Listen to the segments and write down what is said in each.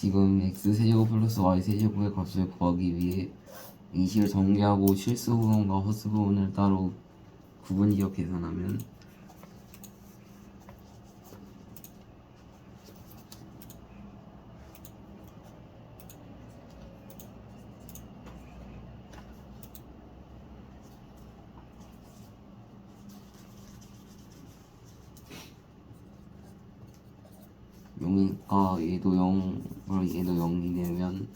지금 x세제곱 플러스 y세제곱의 값을 구하기 위해 이 식을 전개하고 실수 부분과 허수 부분을 따로 구분지어 계산하면 영이니까 얘도 0, 그럼 얘도 0이 되면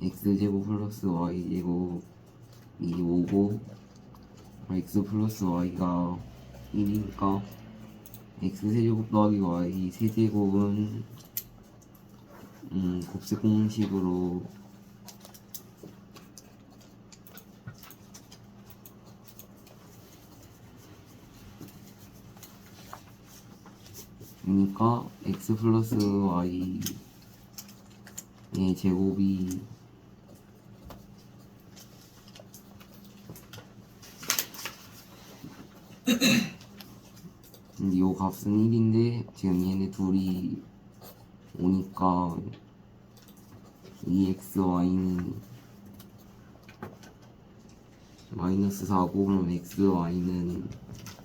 x제곱 플러스 y제곱이 5고 x 플러스 y가 1이니까 x세제곱 더하기 y 세제곱은 음, 곱셈 공식으로 그러니까 x 플러스 y의 제곱이 요 값은 1인데 지금 얘네 둘이 오니까 2xy는 마이너스 4고 그럼 xy는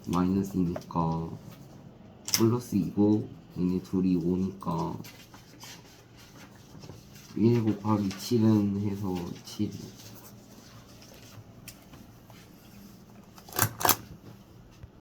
마이너스이니까 플러스 2고 얘네 둘이 5니까 1 곱하기 7은 해서 7